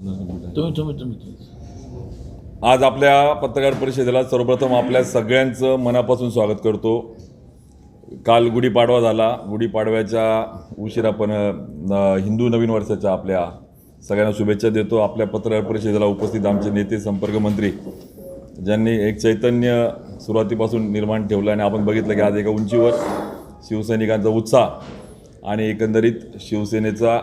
तुम्ही तुम्ही तुम्ही आज आपल्या पत्रकार परिषदेला सर्वप्रथम आपल्या सगळ्यांचं मनापासून स्वागत करतो. काल गुढीपाडवा झाला. गुढीपाडव्याच्या उशिरापण हिंदू नवीन वर्षाच्या आपल्या सगळ्यांना शुभेच्छा देतो. आपल्या पत्रकार परिषदेला उपस्थित आमचे नेते संपर्क मंत्री ज्यांनी एक चैतन्य सुरुवातीपासून निर्माण ठेवलं आणि आपण बघितलं की आज एका उंचीवर शिवसैनिकांचा उत्साह आणि एकंदरीत शिवसेनेचा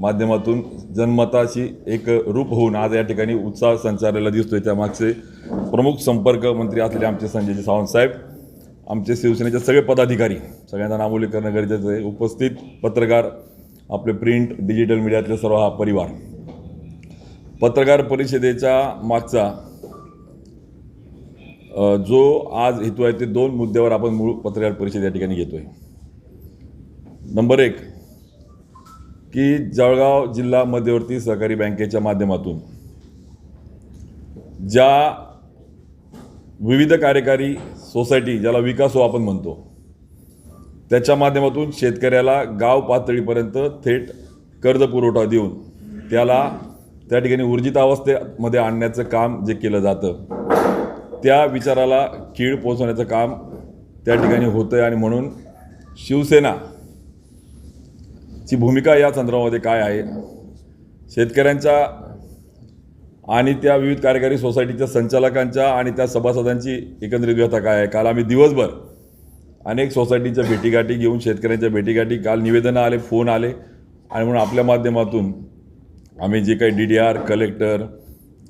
माध्यमातून जनमताशी एक रूप होऊन आज या ठिकाणी उत्साह संचारलेला दिसतोय. त्यामागचे प्रमुख संपर्क मंत्री असलेले आमचे संजयजी सावंत साहेब आमचे शिवसेनेचे सगळे पदाधिकारी सगळ्यांना नामोली करणं गरजेचं आहे. उपस्थित पत्रकार आपले प्रिंट डिजिटल मीडियातले सर्व हा परिवार. पत्रकार परिषदेच्या मागचा जो आज हेतू आहे ते दोन मुद्द्यावर आपण मूळ पत्रकार परिषद या ठिकाणी घेतोय. नंबर एक की जळगाव जिल्हा मध्यवर्ती सहकारी बँकेच्या माध्यमातून ज्या विविध कार्यकारी सोसायटी ज्याला विकास हो आपण म्हणतो त्याच्या माध्यमातून शेतकऱ्याला गाव पातळीपर्यंत थेट कर्ज पुरवठा देऊन त्याला त्या ठिकाणी ऊर्जित अवस्थेमध्ये आणण्याचं काम जे केलं जातं त्या विचाराला कीड पोचवण्याचं काम त्या ठिकाणी होतं आहे आणि म्हणून शिवसेना ची भूमिका या संदर्भामध्ये काय आहे? शेतकऱ्यांच्या आणि त्या विविध कार्यकारी सोसायटीच्या संचालकांच्या आणि त्या सभासदांची एकंदरीत व्यथा काय आहे? काल आम्ही दिवसभर अनेक सोसायटीच्या भेटीगाठी घेऊन शेतकऱ्यांच्या भेटीगाठी काल निवेदनं आले फोन आले. आणि म्हणून आपल्या माध्यमातून आम्ही जे काही डी डी आर कलेक्टर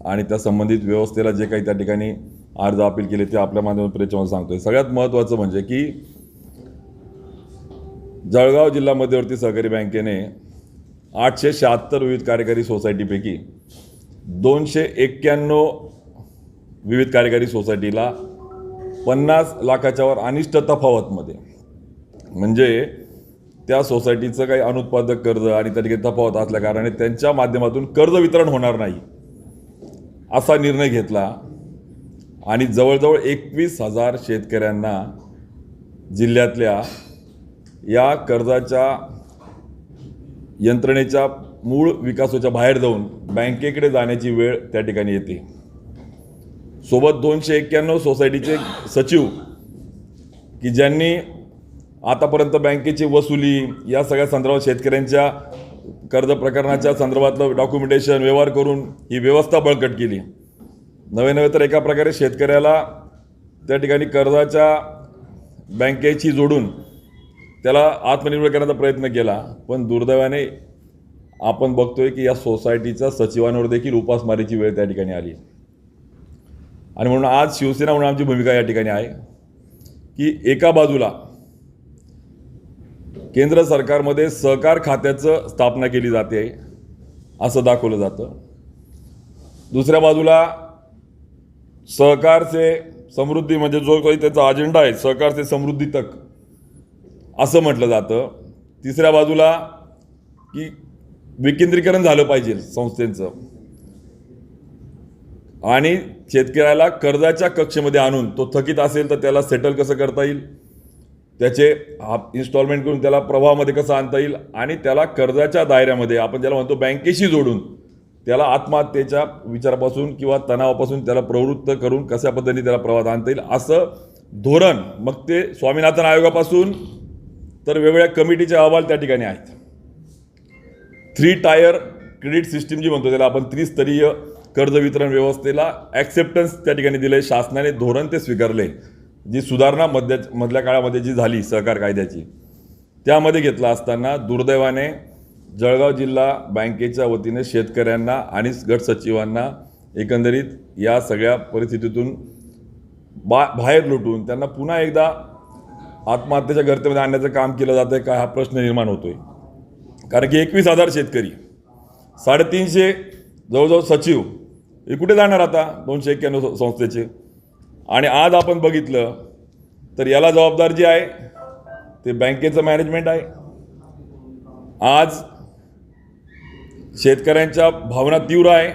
आणि त्या संबंधित व्यवस्थेला जे काही त्या ठिकाणी अर्ज अपील केले ते आपल्या माध्यमातून याच्यामध्ये सांगतोय. सगळ्यात महत्त्वाचं म्हणजे की जळगाव जिल्हा मध्यवर्ती सहकारी बँकेने आठशे शहात्तर विविध कार्यकारी सोसायटीपैकी दोनशे एक्क्याण्णव विविध कार्यकारी सोसायटीला पन्नास लाखाच्यावर अनिष्ट तफावतमध्ये. म्हणजे त्या सोसायटीचं काही अनुत्पादक कर्ज आणि त्या ठिकाणी तफावत असल्या कारणाने त्यांच्या माध्यमातून कर्ज वितरण होणार नाही असा निर्णय घेतला. आणि जवळजवळ एकवीस हजार शेतकऱ्यांना जिल्ह्यातल्या या कर्जाच्या यंत्रणेच्या मूळ विकासाच्या बाहेर जाऊन बँकेकडे जाण्याची वेळ त्या ठिकाणी येते. सोबत दोनशे एक्क्याण्णव सोसायटीचे सचिव की ज्यांनी आतापर्यंत बँकेची वसुली या सगळ्या संदर्भात शेतकऱ्यांच्या कर्ज प्रकरणाच्या संदर्भातलं डॉक्युमेंटेशन व्यवहार करून ही व्यवस्था बळकट केली. नवे नवे तर एका प्रकारे शेतकऱ्याला त्या ठिकाणी कर्जाच्या बँकेची जोडून त्याला आत्मनिर्भर करण्याचा प्रयत्न केला पण दुर्दैवाने आपण बघतोय की या सोसायटीच्या सचिवांवर देखील उपासमारीची वेळ त्या ठिकाणी आली. आणि म्हणून आज शिवसेना म्हणून आमची भूमिका या ठिकाणी आहे की एका बाजूला केंद्र सरकारमध्ये सहकार खात्याचं स्थापना केली जाते असं दाखवलं जातं. दुसऱ्या बाजूला सहकारचे समृद्धी म्हणजे जो काही त्याचा अजेंडा आहे सहकारचे समृद्धी तक असं म्हटलं जातं. तिसऱ्या बाजूला की विकेंद्रीकरण झालं पाहिजे संस्थेचं. आणि शेतकऱ्याला कर्जाच्या कक्षेमध्ये आणून तो थकीत असेल तर त्याला सेटल कसं करता येईल? त्याचे इन्स्टॉलमेंट करून त्याला प्रवाहामध्ये कसं आणता येईल? आणि त्याला कर्जाच्या दायऱ्यामध्ये आपण ज्याला म्हणतो बँकेशी जोडून त्याला आत्महत्येच्या विचारापासून किंवा तणावापासून त्याला प्रवृत्त करून कशा पद्धतीने त्याला प्रवाहात आणता येईल? असं धोरण मग ते स्वामीनाथन आयोगापासून तर वेगवेगळ्या कमिटीचे अहवाल त्या ठिकाणी आहेत. थ्री टायर क्रेडिट सिस्टीम जी म्हणतो त्याला आपण त्रिस्तरीय कर्ज वितरण व्यवस्थेला ॲक्सेप्टन्स त्या ठिकाणी दिले शासनाने धोरण ते स्वीकारले जी सुधारणा मध्य मधल्या काळामध्ये जी झाली सहकार कायद्याची त्यामध्ये घेतला असताना दुर्दैवाने जळगाव जिल्हा बँकेच्या वतीने शेतकऱ्यांना आणि गट सचिवांना एकंदरीत या सगळ्या परिस्थितीतून बा बाहेर लुटून त्यांना पुन्हा एकदा आत्महत्येच्या गर्तेमध्ये आणण्याचं काम केलं जातं आहे का हा प्रश्न निर्माण होतोय. कारण की एकवीस हजार शेतकरी साडेतीनशे जवळजवळ सचिव हे कुठे जाणार आता? दोनशे एक्क्याण्णव संस्थेचे. आणि आज आपण बघितलं तर याला जबाबदार जे आहे ते बँकेचं मॅनेजमेंट आहे. आज शेतकऱ्यांच्या भावना तीव्र आहे.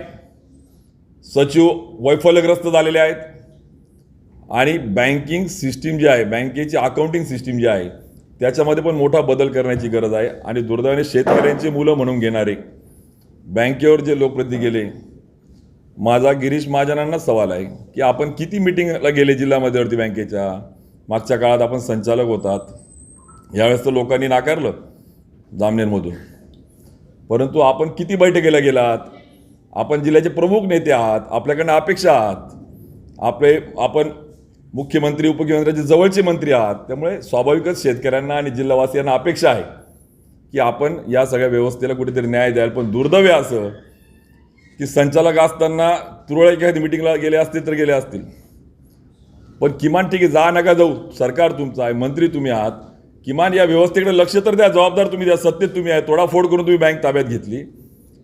सचिव वैफल्यग्रस्त झालेले आहेत. आणि बँकिंग सिस्टीम जी आहे बँकेची अकाउंटिंग सिस्टीम जी आहे त्याच्यामध्ये पण मोठा बदल करण्याची गरज आहे. आणि दुर्दैवाने शेतकऱ्यांची मुलं म्हणून घेणारे बँकेवर जे लोकप्रतिनिधी गेले माझा गिरीश महाजनांनाच सवाल आहे की आपण किती मिटिंगला गेले जिल्हा मध्यवर्ती बँकेच्या? मागच्या काळात आपण संचालक होतात. यावेळेस तर लोकांनी नाकारलं जामनेरमधून. परंतु आपण किती बैठकीला गेलात? आपण जिल्ह्याचे प्रमुख नेते आहात आपल्याकडनं अपेक्षा आहात. आपले आपण मुख्यमंत्री उपमुख्यमंत्र्याचे जवळचे मंत्री आहात. त्यामुळे स्वाभाविकच शेतकऱ्यांना आणि जिल्हावासियांना अपेक्षा आहे की आपण या सगळ्या व्यवस्थेला कुठेतरी न्याय द्याल. पण दुर्दैव असं की संचालक असताना तुरळक एखादी मिटिंगला गेले असतील तर गेले असतील. पण किमान ठीक आहे जा नका जाऊ. सरकार तुमचं आहे मंत्री तुम्ही आहात. किमान या व्यवस्थेकडे लक्ष तर द्या. जबाबदार तुम्ही द्या. सत्तेत तुम्ही आहे. तोडाफोड करून तुम्ही बँक ताब्यात घेतली.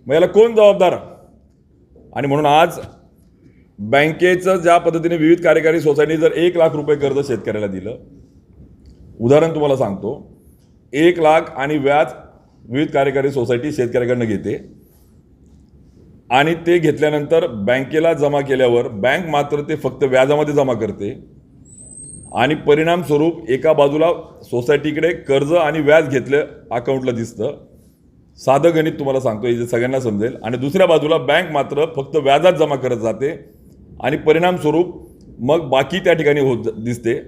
मग याला कोण जबाबदार? आणि म्हणून आज बँकेचं ज्या पद्धतीने विविध कार्यकारी सोसायटी जर एक लाख रुपये कर्ज शेतकऱ्याला दिलं उदाहरण तुम्हाला सांगतो एक लाख आणि व्याज विविध कार्यकारी सोसायटी शेतकऱ्याकडनं घेते आणि ते घेतल्यानंतर बँकेला जमा केल्यावर बँक मात्र ते फक्त व्याजामध्ये जमा करते आणि परिणामस्वरूप एका बाजूला सोसायटीकडे कर्ज आणि व्याज घेतलं अकाउंटला दिसतं. साधं गणित तुम्हाला सांगतो हे जे सगळ्यांना समजेल. आणि दुसऱ्या बाजूला बँक मात्र फक्त व्याजात जमा करत जाते आणि परिणामस्वरूप मग बाकी त्या ठिकाणी होत दिसते.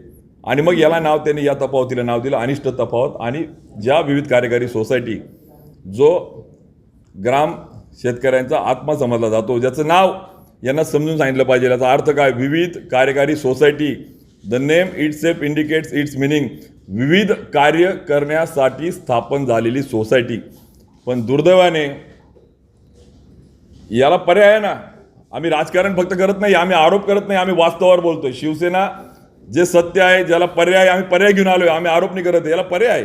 आणि मग याला नाव त्यांनी या तफावतीला नाव दिलं अनिष्ट तफावत. आणि ज्या विविध कार्यकारी सोसायटी जो ग्राम शेतकऱ्यांचा आत्मा समजला जातो ज्याचं नाव यांना समजून सांगितलं पाहिजे याचा अर्थ काय? विविध कार्यकारी society the name itself indicates its meaning विविध कार्य करण्यासाठी स्थापन झालेली सोसायटी. पण दुर्दैवाने याला पर्याय आहे ना? आम्ही राजकारण फक्त करत नाही आम्ही आरोप करत नाही आम्ही वास्तवावर बोलतोय. शिवसेना जे सत्य आहे ज्याला पर्याय आम्ही पर्याय घेऊन आलोय आम्ही आरोप नाही करत आहे. याला पर्याय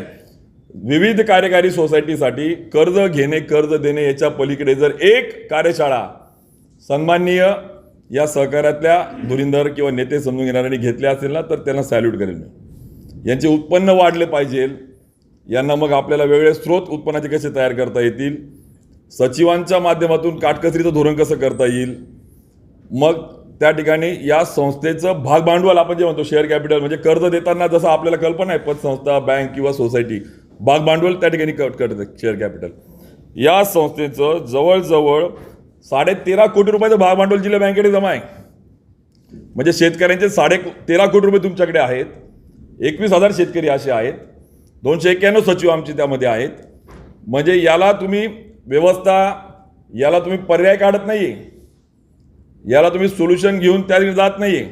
विविध कार्यकारी सोसायटीसाठी कर्ज घेणे कर्ज देणे याच्या पलीकडे जर एक कार्यशाळा सन्माननीय या सहकार्यातल्या धुरिंदर किंवा नेते समजून घेणाऱ्यांनी घेतल्या असेल ना तर त्यांना सॅल्यूट करेल मी. यांचे उत्पन्न वाढले पाहिजे. यांना मग आपल्याला वेगवेगळे स्रोत उत्पन्नाचे कसे तयार करता येतील? सचिवांच्या माध्यमातून काटकसरीचं धोरण कसं करता येईल? मग त्या ठिकाणी या संस्थेचं भाग भांडवल आपण जे म्हणतो शेअर कॅपिटल म्हणजे कर्ज देताना जसं आपल्याला कल्पना आहे पतसंस्था बँक किंवा सोसायटी भाग भांडवल त्या ठिकाणी कट करतं शेअर कॅपिटल या संस्थेचं जवळजवळ साडे तेरा कोटी रुपयाचं भाग भांडवल जिल्हा बँकेकडे जमा आहे. म्हणजे शेतकऱ्यांचे साडे तेरा कोटी रुपये तुमच्याकडे आहेत. एकवीस हजार शेतकरी असे आहेत. दोनशे एक्क्याण्णव सचिव आमचे त्यामध्ये आहेत. म्हणजे याला तुम्ही व्यवस्था याला तुम्ही पर्याय काढत नाही आहे याला तुम्ही सोल्युशन घेऊन त्या दिवशी जात नाही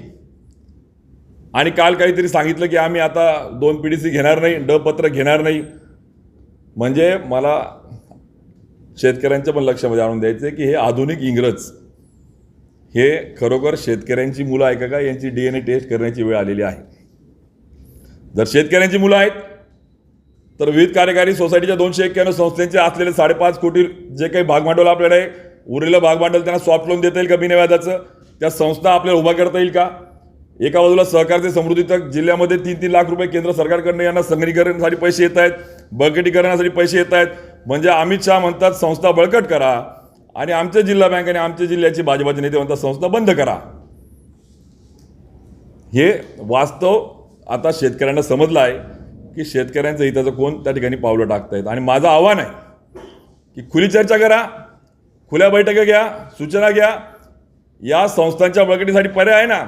आणि काल काहीतरी सांगितलं की आम्ही आता दोन पी डी सी घेणार नाही ड पत्र घेणार नाही. म्हणजे मला शेतकऱ्यांच्या पण लक्षामध्ये म्हणजे आणून द्यायचं आहे की हे आधुनिक इंग्रज. हे खरोखर शेतकऱ्यांची मुलं आहे का? का यांची डी एन ए टेस्ट करण्याची वेळ आलेली आहे. जर शेतकऱ्यांची मुलं आहेत तर विविध कार्यकारी सोसायटीच्या दोनशे एक्क्याण्णव संस्थांचे असलेले साडेपाच कोटी जे काही भागभांडवल आपल्याकडे आहे, उरलेलं भागभांडवल त्यांना सॉफ्ट लोन देता येईल का बिनव्याजाचं? त्या संस्था आपल्याला उभा करता येईल का? एका बाजूला सहकारचे समृद्धी तक जिल्ह्यामध्ये तीन तीन लाख रुपये केंद्र सरकारकडनं यांना संगणीकरणासाठी पैसे येत आहेत बळकटीकरणासाठी पैसे येत आहेत. म्हणजे अमित शहा म्हणतात संस्था बळकट करा आणि आमच्या जिल्हा बँक आणि आमच्या जिल्ह्याचे भाजपाचे नेते म्हणतात संस्था बंद करा. हे वास्तव आता शेतकऱ्यांना समजलं आहे की शेतकऱ्यांचं हिताचं कोण त्या ठिकाणी पावलं टाकतायत. आणि माझं आव्हान आहे की खुली चर्चा करा. खुल्या बैठका घ्या सूचना घ्या. या संस्थांच्या बळकटीसाठी पर्याय आहे ना?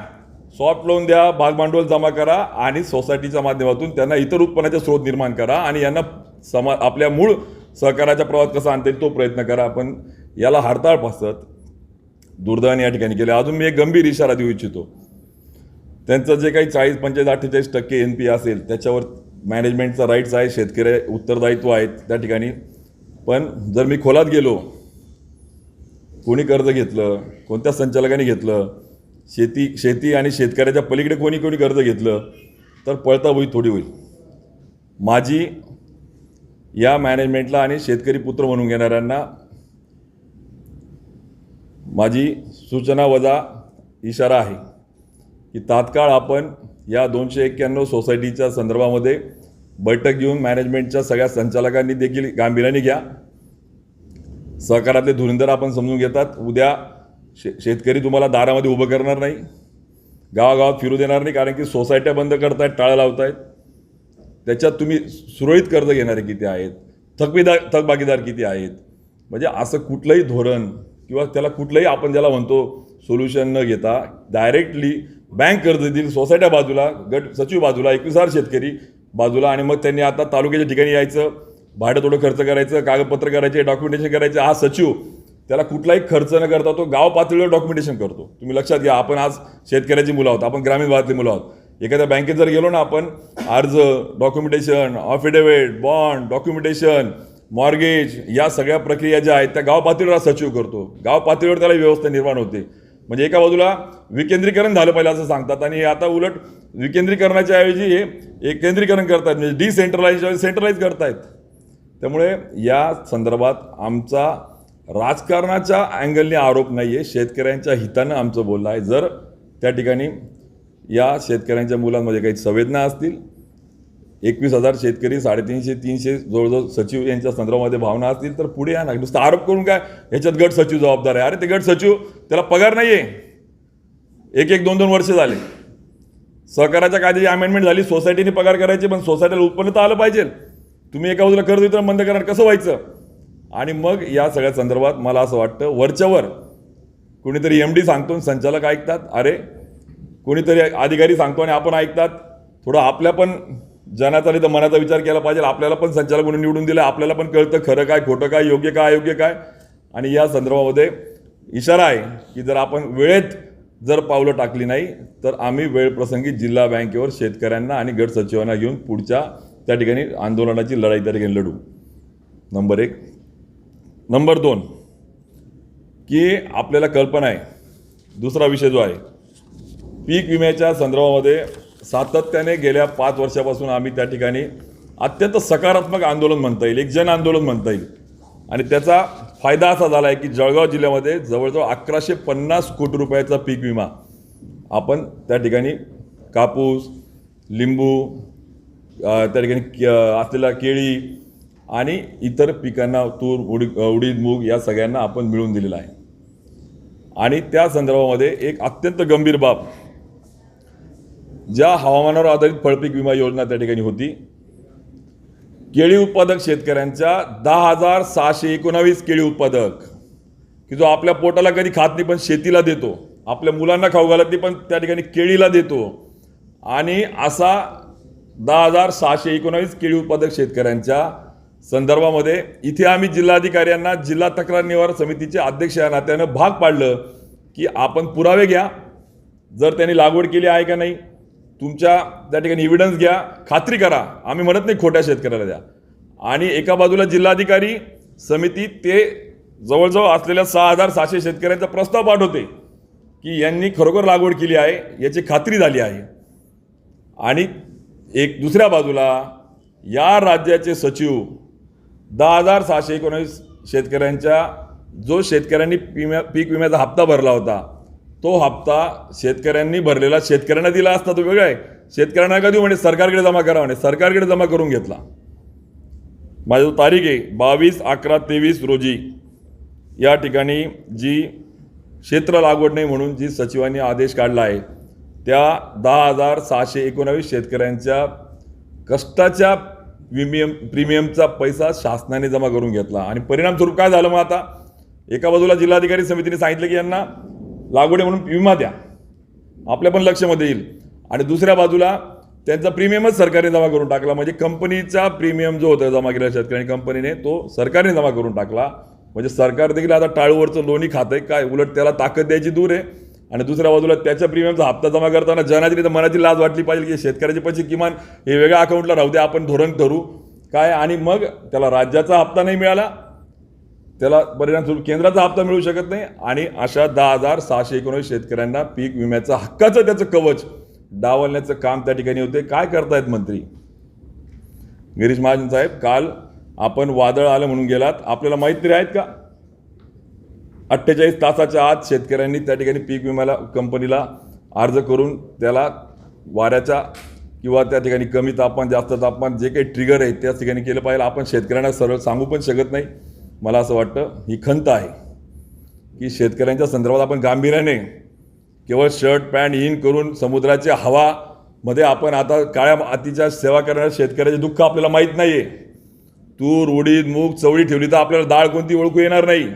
सॉफ्ट लोन द्या भागभांडवल जमा करा आणि सोसायटीच्या माध्यमातून त्यांना इतर उत्पन्नाचे स्रोत निर्माण करा आणि यांना समा आपल्या मूळ सहकाराच्या प्रवाहात कसा आणता येईल तो प्रयत्न करा. आपण याला हरताळ पासत दुर्दैवाने या ठिकाणी केले. अजून मी एक गंभीर इशारा देऊ इच्छितो. त्यांचं जे काही चाळीस पंचेचाळीस अठ्ठेचाळीस टक्के एन पी असेल त्याच्यावर मॅनेजमेंटचा राईट्स आहे शेतकरी उत्तरदायित्व आहेत त्या ठिकाणी. पण जर मी खोलात गेलो कोणी कर्ज घेतलं कोणत्या संचालकाने घेतलं शेती शेती आणि शेतकऱ्याच्या पलीकडे कोणी कोणी कर्ज घेतलं तर पळता होईल थोडी होईल. माझी या मॅनेजमेंटला आणि शेतकरी पुत्र म्हणून घेणाऱ्यांना माझी सूचना वजा इशारा आहे की तात्काळ आपण या दोनशे एक्क्याण्णव सोसायटीच्या संदर्भामध्ये बैठक घेऊन मॅनेजमेंटच्या सगळ्या संचालकांनी देखील गांभीर्याने घ्या. सहकारातले धुरिंदर आपण समजून घेतात. उद्या शे शेतकरी तुम्हाला दारामध्ये उभं करणार नाही. गावागावात फिरू देणार नाही कारण की सोसायट्या बंद करतायत टाळं लावतायत. त्याच्यात तुम्ही सुरळीत कर्ज घेणारे किती आहेत? थकवीदार थकबाकीदार किती आहेत? म्हणजे असं कुठलंही धोरण किंवा त्याला कुठलंही आपण ज्याला म्हणतो सोल्युशन न घेता डायरेक्टली बँक कर्ज देतील सोसायट्या बाजूला गट सचिव बाजूला एकवीस हजार शेतकरी बाजूला आणि मग त्यांनी आता तालुक्याच्या ठिकाणी यायचं. भाडं थोडं खर्च करायचं कागदपत्र करायचे डॉक्युमेंटेशन करायचं. हा सचिव त्याला कुठलाही खर्च न करता तो गाव पातळीवर डॉक्युमेंटेशन करतो. तुम्ही लक्षात घ्या आपण आज शेतकऱ्याची मुलं आहोत आपण ग्रामीण भागातली मुलं आहोत. एखाद्या बँकेत जर गेलो ना आपण अर्ज documentation affidavit bond documentation mortgage या सगळ्या प्रक्रिया ज्या आहेत त्या गाव पातळीवर सचिव करतो. गाव पातळीवर त्याला व्यवस्था निर्माण होते. म्हणजे एका बाजूला विकेंद्रीकरण झालं पाहिजे असं सांगतात आणि आता उलट विकेंद्रीकरणाच्या ऐवजी हे एककेंद्रीकरण करतात. म्हणजे डिसेंट्रलाइज सेंट्रलाइज करतायत. त्यामुळे या संदर्भात आमचा राजकारणाच्या अँगलने आरोप नाही आहे शेतकऱ्यांच्या हितानं आमचं बोलणं आहे. जर त्या ठिकाणी या शेतकऱ्यांच्या मुलांमध्ये काही संवेदना असतील एकवीस हजार शेतकरी साडेतीनशे तीनशे जवळजवळ सचिव यांच्या संदर्भामध्ये भावना असतील तर पुढे या ना. नुसतं आरोप करून काय? ह्याच्यात गट सचिव जबाबदार आहे. अरे ते गट सचिव त्याला पगार नाही आहे एक एक दोन दोन वर्ष झाले. सहकाराच्या कायद्याची अमेंडमेंट झाली. सोसायटीने पगार करायची पण सोसायटीला उत्पन्न तर आलं पाहिजे. तुम्ही एका बाजूला कर्ज वितरण बंद करणार. कसं व्हायचं? आणि मग या सगळ्या संदर्भात मला असं वाटतं वरच्यावर कुणीतरी एम डी सांगतो आणि संचालक ऐकतात. अरे कोणीतरी अधिकारी सांगतो आणि आपण ऐकतात. थोडं आपल्या पण जनाचा नाही तर मनाचा विचार केला पाहिजे. आपल्याला पण संचालक म्हणून निवडून दिलं. आपल्याला पण कळतं खरं काय खोटं काय योग्य काय अयोग्य काय. आणि या संदर्भामध्ये इशारा आहे की जर आपण वेळेत जर पावलं टाकली नाही तर आम्ही वेळप्रसंगी जिल्हा बँकेवर शेतकऱ्यांना आणि गट सचिवांना घेऊन पुढच्या त्या ठिकाणी आंदोलनाची लढाई त्या ठिकाणी लढू. नंबर एक. नंबर दोन. की आपल्याला कल्पना आहे. दुसरा विषय जो आहे. पीक विम्याच्या संदर्भामध्ये सातत्याने गेल्या पाच वर्षापासून आम्ही त्या ठिकाणी अत्यंत सकारात्मक आंदोलन म्हणता येईल. एक जन आंदोलन म्हणता येईल. आणि त्याचा फायदा असा झाला आहे की जळगाव जिल्ह्यामध्ये जवळजवळ अकराशे पन्नास कोटी रुपयाचा पीक विमा आपण त्या ठिकाणी कापूस लिंबू त्या ठिकाणी असलेल्या केळी आणि इतर पिकांना तूर उडी उडीद मूग या सगळ्यांना आपण मिळवून दिलेला आहे. आणि त्या संदर्भामध्ये एक अत्यंत गंभीर बाब ज्या हवामानावर आधारित फळपीक विमा योजना त्या ठिकाणी होती. केळी उत्पादक शेतकऱ्यांच्या दहा हजार सहाशे एकोणावीस केळी उत्पादक की जो आपल्या पोटाला कधी खात नाही पण शेतीला देतो आपल्या मुलांना खाऊ घालत नाही पण त्या ठिकाणी केळीला देतो. आणि असा दहा हजार सहाशे एकोणावीस केळी उत्पादक शेतकऱ्यांच्या संदर्भामध्ये इथे आम्ही जिल्हाधिकाऱ्यांना जिल्हा तक्रार निवारण समितीचे अध्यक्ष या नात्यानं भाग पाडलं की आपण पुरावे घ्या. जर त्यांनी लागवड केली आहे का नाही तुमच्या त्या ठिकाणी इव्हिडन्स घ्या. खात्री करा. आम्ही म्हणत नाही खोट्या शेतकऱ्याला द्या. आणि एका बाजूला जिल्हाधिकारी समिती ते जवळजवळ असलेल्या सहा हजार सहाशे शेतकऱ्यांचा प्रस्ताव पाठवते की यांनी खरोखर लागवड केली आहे याची खात्री झाली आहे. आणि एक दुसऱ्या बाजूला या राज्याचे सचिव दहा हजार सहाशे एकोणीस शेतकऱ्यांच्या जो शेतकऱ्यांनी विम्या पीक विम्याचा हप्ता भरला होता तो हप्ता शेतकऱ्यांनी भरलेला शेतकऱ्यांना दिला असता तो वेगळा आहे. शेतकऱ्यांना कधी म्हणे? सरकारकडे जमा करा म्हणे. सरकारकडे जमा करून घेतला. माझी जो तारीख आहे बावीस अकरा तेवीस रोजी या ठिकाणी जी क्षेत्र लागवड नाही म्हणून जी सचिवांनी आदेश काढला आहे त्या दहा हजार सहाशे एकोणावीस शेतकऱ्यांच्या कष्टाच्या विमियम प्रीमियमचा पैसा शासनाने जमा करून घेतला. आणि परिणामस्वरूप काय झालं मग आता? एका बाजूला जिल्हाधिकारी समितीने सांगितलं की यांना लागवडी म्हणून विमा द्या. आपल्या पण लक्षामध्ये येईल. आणि दुसऱ्या बाजूला त्यांचा प्रीमियमच सरकारने जमा करून टाकला. म्हणजे कंपनीचा प्रीमियम जो होता जमा केलेला शेतकऱ्यांनी कंपनीने तो सरकारने जमा करून टाकला. म्हणजे सरकार देखील आता टाळूवरचं लोणी खात आहे काय उलट त्याला ताकद द्यायची दूर आहे. आणि दुसऱ्या बाजूला त्याच्या प्रीमियमचा हप्ता जमा करताना जनाची नाही तर मनाची लाज वाटली पाहिजे की शेतकऱ्याचे पैसे किमान हे वेगळ्या अकाउंटला राहू दे आपण धोरण ठरू काय? आणि मग त्याला राज्याचा हप्ता नाही मिळाला. त्याला परिणामस्वरूप केंद्राचा हप्ता मिळू शकत नाही. आणि अशा दहा हजार सहाशे एकोणीस शेतकऱ्यांना पीक विम्याचं हक्काचं त्याचं कवच डावलण्याचं काम त्या ठिकाणी होते. काय करतायत मंत्री? गिरीश महाजन साहेब काल आपण वादळ आलं म्हणून गेलात. आपल्याला माहीत तरी आहेत का? अठ्ठेचाळीस तासाच्या आत शेतकऱ्यांनी त्या ठिकाणी पीक विम्याला कंपनीला अर्ज करून त्याला वाऱ्याच्या किंवा त्या ठिकाणी कमी तापमान जास्त तापमान जे काही ट्रिगर आहे त्याच ठिकाणी केलं पाहिजे आपण शेतकऱ्यांना सरळ सांगू पण शकत नाही. मला असं वाटतं ही खंत आहे की शेतकऱ्यांच्या संदर्भात आपण गांभीर्याने केवळ शर्ट पॅन्ट इन करून समुद्राच्या हवा मध्ये आपण आता काळ्या मातीच्या सेवा करणाऱ्या शेतकऱ्याचे दुःख आपल्याला माहीत नाही आहे तूर उडीद मूग चवळी ठेवली तर आपल्याला डाळ कोणती ओळखू येणार नाही.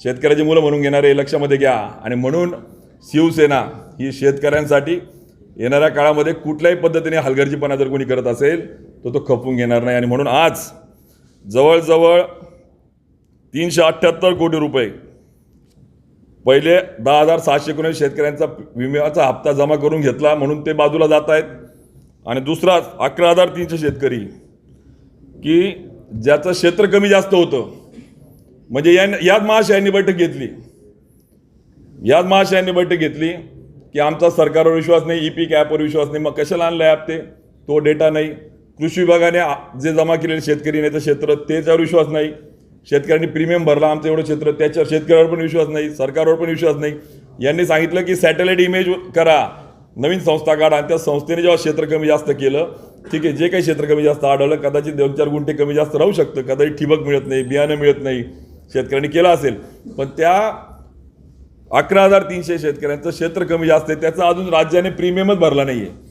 शेतकऱ्याची मुलं म्हणून घेणारे हे लक्षामध्ये घ्या. आणि म्हणून शिवसेना ही शेतकऱ्यांसाठी येणाऱ्या काळामध्ये कुठल्याही पद्धतीने हलगर्जीपणा जर कोणी करत असेल तर तो खपवून घेणार नाही. आणि म्हणून आज जवळजवळ तीनशे अठ्ठ्याहत्तर कोटी रुपये पहिले दहा हजार सहाशे एकोणीस शेतकऱ्यांचा विम्याचा हप्ता जमा करून घेतला म्हणून ते बाजूला जात आहेत. आणि दुसरा अकरा हजार तीनशे शेतकरी की ज्याचं क्षेत्र कमी जास्त होतं म्हणजे या याच महाशयांनी बैठक घेतली. याच महाशयांनी बैठक घेतली की आमचा सरकारवर विश्वास नाही ई पीक ॲपवर विश्वास नाही. मग कशाला आणलं ॲप ते? तो डेटा नाही. कृषी विभागाने जे जमा केलेले शेतकरी नेतं क्षेत्र त्याच्यावर विश्वास नाही. शेतकऱ्यांनी प्रीमियम भरला आमचं एवढं क्षेत्र त्याच्यावर शेतकऱ्यावर पण विश्वास नाही सरकारवर पण विश्वास नाही. यांनी सांगितलं की सॅटेलाइट इमेज करा. नवीन संस्था काढा. आणि त्या संस्थेने जेव्हा क्षेत्र कमी जास्त केलं ठीक आहे जे काही क्षेत्र कमी जास्त आढळलं कदाचित दोन चार गुंठे कमी जास्त राहू शकतं. कदाचित ठिबक मिळत नाही बियाणं मिळत नाही. शेतकऱ्यांनी केलं असेल. पण त्या अकरा हजार तीनशे शेतकऱ्यांचं क्षेत्र कमी जास्त आहे. त्याचा अजून राज्याने प्रीमियमच भरला नाही आहे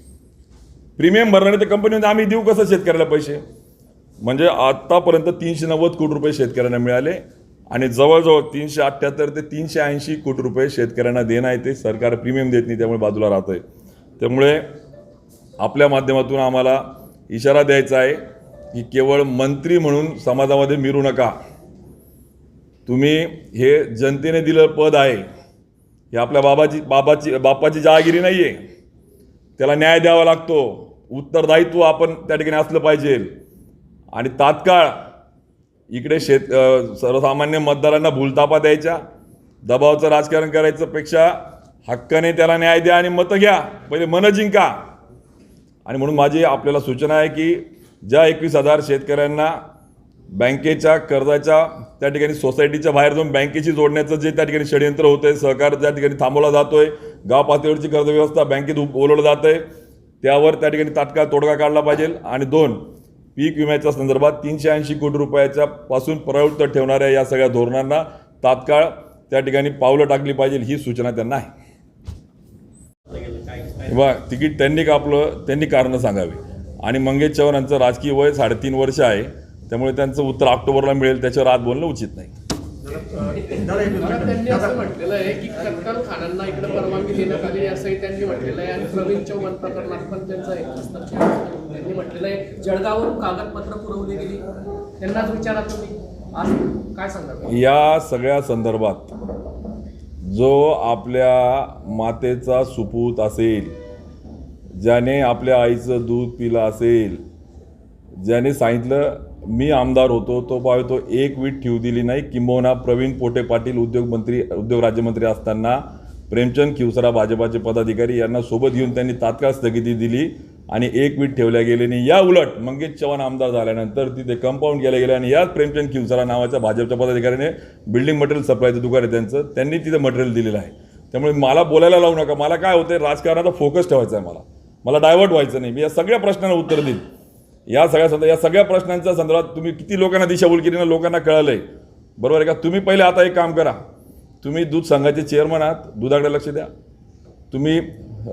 प्रीमियम भरला नाही तर कंपनीमध्ये आम्ही देऊ कसं शेतकऱ्याला पैसे? म्हणजे आतापर्यंत तीनशे नव्वद कोटी रुपये शेतकऱ्यांना मिळाले आणि जवळजवळ तीनशे अठ्ठ्याहत्तर ते तीनशे ऐंशी कोटी रुपये शेतकऱ्यांना देणं आहे ते सरकार प्रीमियम देत नाही त्यामुळे बाजूला राहतं आहे त्यामुळे आपल्या माध्यमातून आम्हाला इशारा द्यायचा आहे की केवळ मंत्री म्हणून समाजामध्ये मिरू नका. तुम्ही हे जनतेने दिलं पद आहे. हे आपल्या बाबाची बाबाची बापाची जहागिरी नाही आहे त्याला न्याय द्यावा लागतो. उत्तरदायित्व आपण त्या ठिकाणी असलं पाहिजे. आणि तात्काळ इकडे शेत सर्वसामान्य मतदारांना भूलतापा द्यायच्या. दबावचं राजकारण करायचं पेक्षा हक्काने त्याला न्याय द्या आणि मतं घ्या. पहिले मनं जिंका. आणि म्हणून माझी आपल्याला सूचना आहे की ज्या एकवीस हजार शेतकऱ्यांना बँकेच्या कर्जाच्या त्या ठिकाणी सोसायटीच्या बाहेर जाऊन बँकेशी जोडण्याचं जे त्या ठिकाणी षडयंत्र होतंय सहकार त्या ठिकाणी थांबवला जातोय. गाव पातळीवरची कर्ज व्यवस्था बँकेत बोलवलं जात आहे त्यावर त्या ठिकाणी तात्काळ तोडगा काढला पाहिजे. आणि दोन पीक विम्याच्या संदर्भात तीनशे ऐंशी कोटी रुपयाच्या पासून प्रवृत्त ठेवणाऱ्या या सगळ्या धोरणांना तात्काळ त्या ठिकाणी पावलं टाकली पाहिजे ही सूचना त्यांना आहे. वा तिकीट त्यांनी कापलं त्यांनी कारणं सांगावी. आणि मंगेश चव्हाण यांचं राजकीय वय साडेतीन वर्ष आहे. त्यामुळे त्यांचं उत्तर ऑक्टोबरला मिळेल त्याच्यावर आज बोलणं उचित नाही. मला त्यांनी असं म्हटलेलं आहे की कटकल खानांना इकडे परवानगी देण्यात आली असंही त्यांनी म्हटलेलं आहे. आणि प्रवीण चव्हाण प्रकरणात पण त्यांचा एक हस्तक्षेप आहे. त्यांनी म्हटलेलं आहे जळगाववरून कागदपत्र पुरवली गेली. त्यांनाच विचारा तुम्ही. आज काय सांगा या सगळ्या संदर्भात जो आपल्या मातेचा सुपूत असेल ज्याने आपल्या आईचं दूध पिलं असेल ज्याने सांगितलं मी आमदार होतो तो पावे तो एक वीट ठेवू दिली नाही. किंबहुना प्रवीण पोटे पाटील उद्योगमंत्री उद्योग राज्यमंत्री असताना प्रेमचंद खिवसरा भाजपाचे पदाधिकारी यांना सोबत घेऊन त्यांनी तात्काळ स्थगिती दिली आणि एक वीट ठेवल्या गेले आणि या उलट मंगेश चव्हाण आमदार झाल्यानंतर तिथे कंपाऊंड केलं गेलं आणि याच प्रेमचंद खिवसरा नावाच्या भाजपच्या पदाधिकाऱ्याने बिल्डिंग मटेरियल सप्लायचं दुकान आहे त्यांचं त्यांनी तिथे मटेरियल दिलेलं आहे. त्यामुळे मला बोलायला लावू नका. मला काय होतं राजकारणाचा फोकस ठेवायचा आहे मला. मला डायव्हर्ट व्हायचं नाही. मी या सगळ्या प्रश्नांना उत्तर देईल या सगळ्या संदर्भात या सगळ्या प्रश्नांच्या संदर्भात तुम्ही किती लोकांना दिशाभूल केली ना लोकांना आहे बरोबर आहे का? तुम्ही पहिले आता एक काम करा. तुम्ही दूध संघाचे चेअरमन आहात. दुधाकडे लक्ष द्या. तुम्ही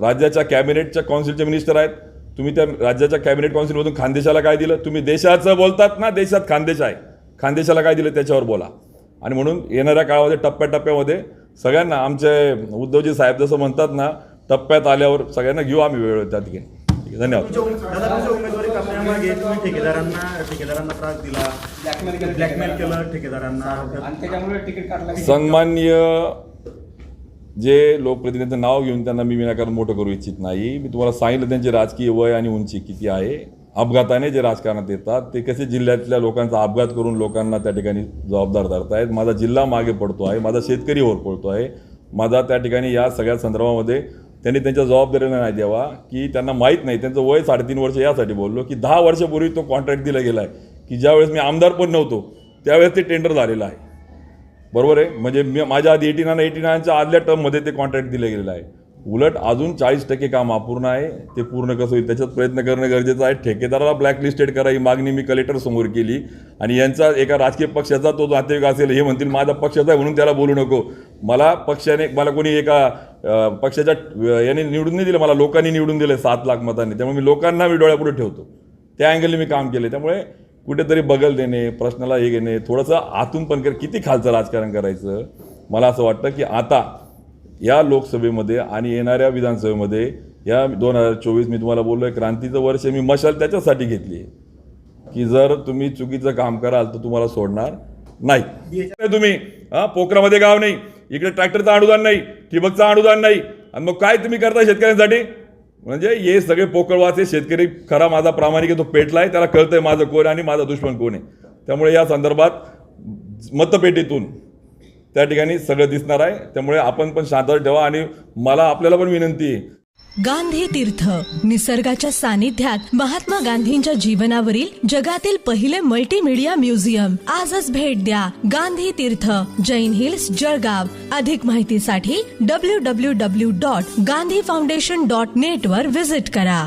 राज्याच्या कॅबिनेटच्या काउन्सिलचे मिनिस्टर आहेत. तुम्ही त्या राज्याच्या कॅबिनेट काउन्सिलमधून खानदेशाला काय दिलं? तुम्ही देशाचं बोलतात ना देशात खानदेश आहे. खानदेशाला काय दिलं? त्याच्यावर बोला. आणि म्हणून येणाऱ्या काळामध्ये टप्प्याटप्प्यामध्ये सगळ्यांना आमचे उद्धवजी साहेब जसं म्हणतात ना टप्प्यात आल्यावर सगळ्यांना घेऊ आम्ही वेळ त्या ठिकाणी. ठीक आहे धन्यवाद दादा उमेदवारी करण्यामागे तुम्ही ठेकेदारांना ठेकेदारांना त्रास दिला. ब्लॅकमेल केलं ठेकेदारांना. आणि त्याच्यामुळे तिकीट काढलं सन्माननीय जे लोकप्रतिनिधींचं नाव घेऊन त्यांना मी विनाकारण मोठं करू इच्छित नाही. मी तुम्हाला सांगितलं त्यांचे राजकीय वय आणि उंची किती आहे. अपघाताने जे राजकारणात येतात ते कसे जिल्ह्यातल्या लोकांचा अपघात करून लोकांना त्या ठिकाणी जबाबदार धरतायत. माझा जिल्हा मागे पडतो आहे माझा शेतकरी वर पडतो आहे. माझा त्या ठिकाणी या सगळ्या संदर्भामध्ये त्यांनी त्यांच्या जबाबदारीला नाही द्यावा की त्यांना माहीत नाही. त्यांचं वय साडेतीन वर्ष यासाठी बोललो की दहा वर्षापूर्वी तो कॉन्ट्रॅक्ट दिला गेला आहे की ज्यावेळेस मी आमदार पण नव्हतो त्यावेळेस ते टेंडर झालेलं आहे. बरोबर आहे? म्हणजे मी माझ्या आधी एटी नाईन एटी नाईनच्या आदल्या टर्ममध्ये ते कॉन्ट्रॅक्ट दिलं गेलेलं आहे. उलट अजून चाळीस टक्के काम अपूर्ण आहे. ते पूर्ण कसं होईल त्याच्यात प्रयत्न करणं गरजेचं आहे. ठेकेदाराला ब्लॅकलिस्टेड करा ही मागणी मी कलेक्टर समोर केली. आणि यांचा एका राजकीय पक्षाचा तो नातेवाईक असेल हे म्हणतील माझा पक्षाचा आहे म्हणून त्याला बोलू नको. मला पक्षाने मला कोणी एका पक्षाच्या याने निवडून नाही दिलं मला लोकांनी निवडून दिलं सात लाख मतांनी. त्यामुळे मी लोकांना मी डोळ्यापुढे ठेवतो. त्या अँगलने मी काम केले त्यामुळे कुठेतरी बगल देणे प्रश्नाला हे घेणे थोडंसं आतून पण कर किती खालचं राजकारण करायचं? मला असं वाटतं की आता या लोकसभेमध्ये आणि येणाऱ्या विधानसभेमध्ये या दोन हजार चोवीस मी तुम्हाला बोललोय क्रांतीचं वर्ष मी मशाल त्याच्यासाठी घेतली आहे की जर तुम्ही चुकीचं काम कराल तर तुम्हाला सोडणार नाही. तुम्ही हा पोखरामध्ये गाव नाही इकडे ट्रॅक्टरचं अनुदान नाही ठिबकचं अनुदान नाही. आणि मग काय तुम्ही करता शेतकऱ्यांसाठी? म्हणजे हे सगळे पोकळवाचे शेतकरी खरा माझा प्रामाणिक आहे तो पेटलाय त्याला कळतंय माझं कोण आणि माझा दुश्मन कोण आहे. त्यामुळे या संदर्भात मतपेटीतून त्या ठिकाणी सगळं दिसणार आहे. त्यामुळे आपण पण शांतता ठेवा आणि मला आपल्याला पण विनंती आहे. गांधी तीर्थ निसर्गाच्या सानिध्यात महात्मा गांधींच्या जीवनावरील जगातील पहिले मल्टीमीडिया म्युझियम आजच भेट द्या गांधी तीर्थ जैन हिल्स जळगाव. अधिक माहितीसाठी W W W dot Gandhi foundation dot net वर व्हिजिट करा.